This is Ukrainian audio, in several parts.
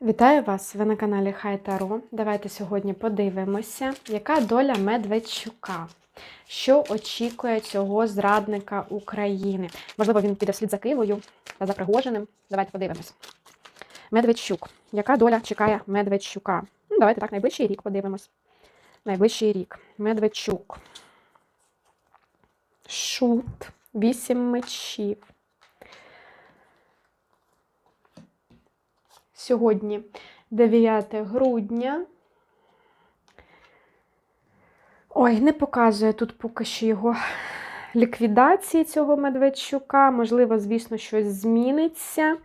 Вітаю вас! Ви на каналі Хай Таро. Давайте сьогодні подивимося, яка доля Медведчука. Що очікує цього зрадника України? Можливо, він піде вслід за Кивою та за Пригожиним. Давайте подивимось. Медведчук. Яка доля чекає Медведчука? Ну, давайте так, найближчий рік подивимось. Найближчий рік. Медведчук. Шут. Вісім мечів. Сьогодні 9 грудня. Ой, не показує тут поки що його ліквідації цього Медведчука. Можливо, звісно, щось зміниться.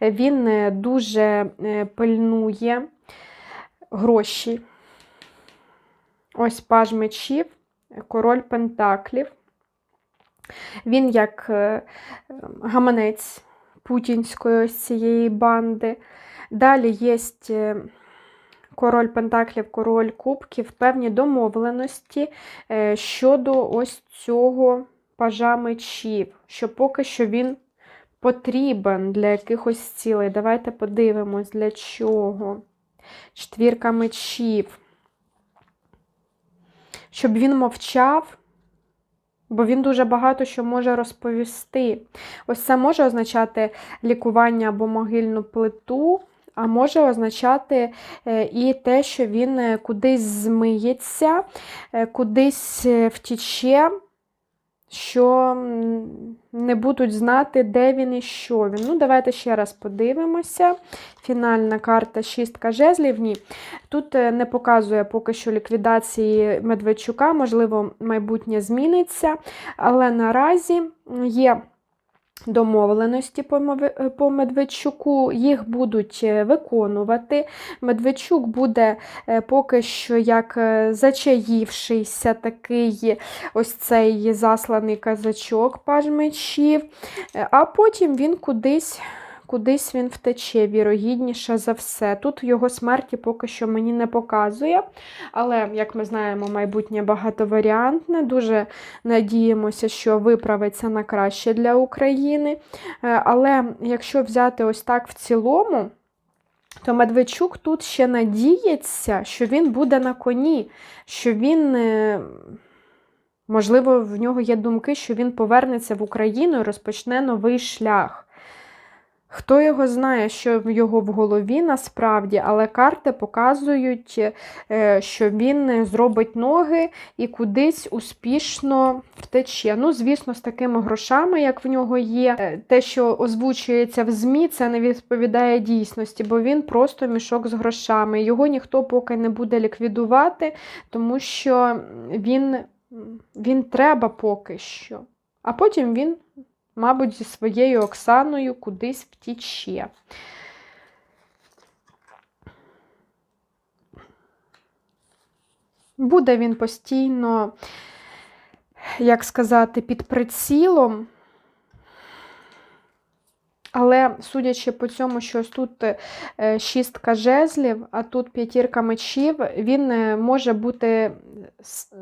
Він е, дуже е, пильнує гроші. Ось паж мечів, король Пентаклів. Він як е, гаманець путінської ось цієї банди. Далі є король Пентаклів, король Кубків, певні домовленості е, щодо ось цього пажа мечів, що поки що він потрібен для якихось цілей. Давайте подивимось, для чого. Четвірка мечів. Щоб він мовчав. Бо він дуже багато що може розповісти. Ось це може означати лікування або могильну плиту, а може означати е, і те, що він е, кудись змиється, е, кудись втіче, що не будуть знати, де він і що він. Ну, давайте ще раз подивимося. Фінальна карта шістка жезлів. Ні. Тут не показує поки що ліквідації Медведчука, можливо, майбутнє зміниться, але наразі є. Домовленості по Медведчуку, їх будуть виконувати. Медведчук буде поки що як зачаївшийся такий ось цей засланий казачок паж мечів, а потім він кудись кудись він втече, вірогідніше за все. Тут його смерті поки що мені не показує. Але, як ми знаємо, майбутнє багатоваріантне. Дуже надіємося, що виправиться на краще для України. Е, але якщо взяти ось так в цілому, то Медведчук тут ще надіється, що він буде на коні, що він. Е, можливо, в нього є думки, що він повернеться в Україну і розпочне новий шлях. Хто його знає, що в його в голові насправді, але карти показують, е, що він зробить ноги і кудись успішно втече. Ну, звісно, з такими грошами, як в нього є. Е, те, що озвучується в ЗМІ, це не відповідає дійсності, бо він просто мішок з грошами. Його ніхто поки не буде ліквідувати, тому що він, він треба поки що. А потім він мабуть, зі своєю Оксаною кудись втіче. Буде він постійно, як сказати, під прицілом. Але, судячи по цьому, що ось тут е, шістка жезлів, а тут п'ятірка мечів, він е, може бути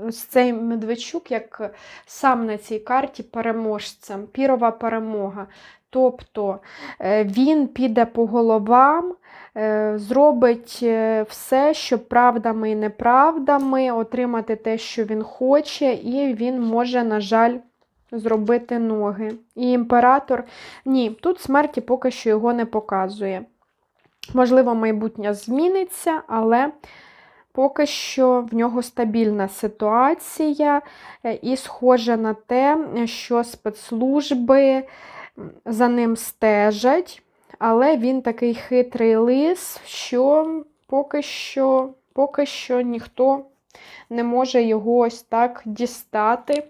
ось цей Медведчук, як сам на цій карті переможцем, пірова перемога. Тобто е, він піде по головам, зробить все, щоб правдами і неправдами отримати те, що він хоче, і він може, на жаль, зробити ноги. І імператор ні, тут смерті поки що його не показує. Можливо, майбутнє зміниться, але поки що в нього стабільна ситуація, е, і схоже на те, що спецслужби за ним стежать, але він такий хитрий лис, що поки що, поки що ніхто не може його ось так дістати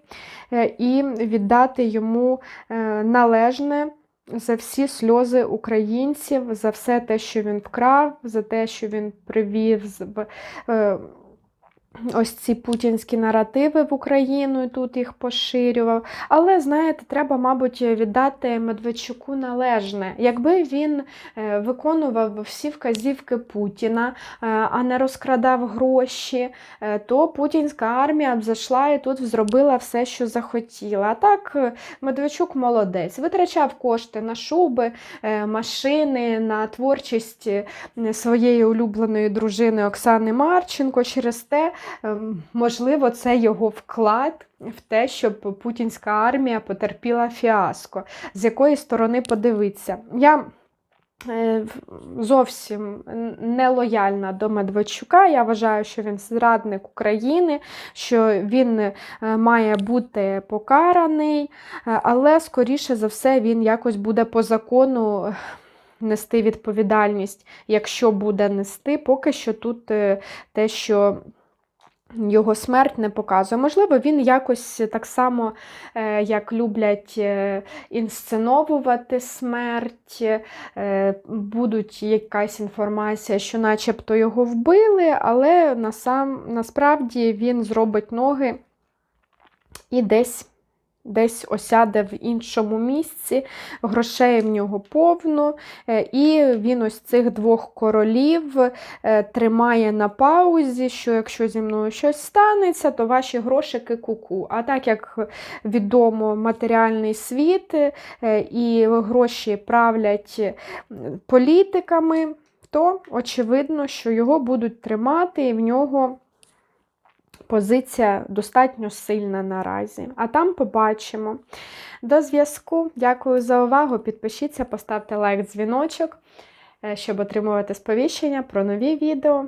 е, і віддати йому е, належне. За всі сльози українців, за все те, що він вкрав, за те, що він привів ось ці путінські наративи в Україну і тут їх поширював. Але, знаєте, треба, мабуть, віддати Медведчуку належне. Якби він е, виконував всі вказівки Путіна, е, а не розкрадав гроші, е, то путінська армія б зайшла і тут зробила все, що захотіла. А так, Медведчук молодець, витрачав кошти на шуби, машини, на творчість своєї улюбленої дружини Оксани Марченко. Через те, можливо, це його вклад в те, щоб путінська армія потерпіла фіаско. З якої сторони подивитися. Я е, зовсім не лояльна до Медведчука. Я вважаю, що він зрадник України, що він е, має бути покараний, е, але, скоріше за все, він якось буде по закону нести відповідальність, якщо буде нести, поки що тут те, що. Його смерть не показує. Можливо, він якось так само, е, як люблять е, інсценовувати смерть, е, будуть якась інформація, що начебто його вбили, але насправді він зробить ноги і десь. Десь осяде в іншому місці, грошей в нього повно, е, і він ось цих двох королів е, тримає на паузі, що якщо зі мною щось станеться, то ваші грошики куку. А так як відомо матеріальний світ е, і гроші правлять політиками, то очевидно, що його будуть тримати і в нього. Позиція достатньо сильна наразі. А там побачимо. До зв'язку. Дякую за увагу. Підпишіться, поставте лайк, дзвіночок, е, щоб отримувати сповіщення про нові відео.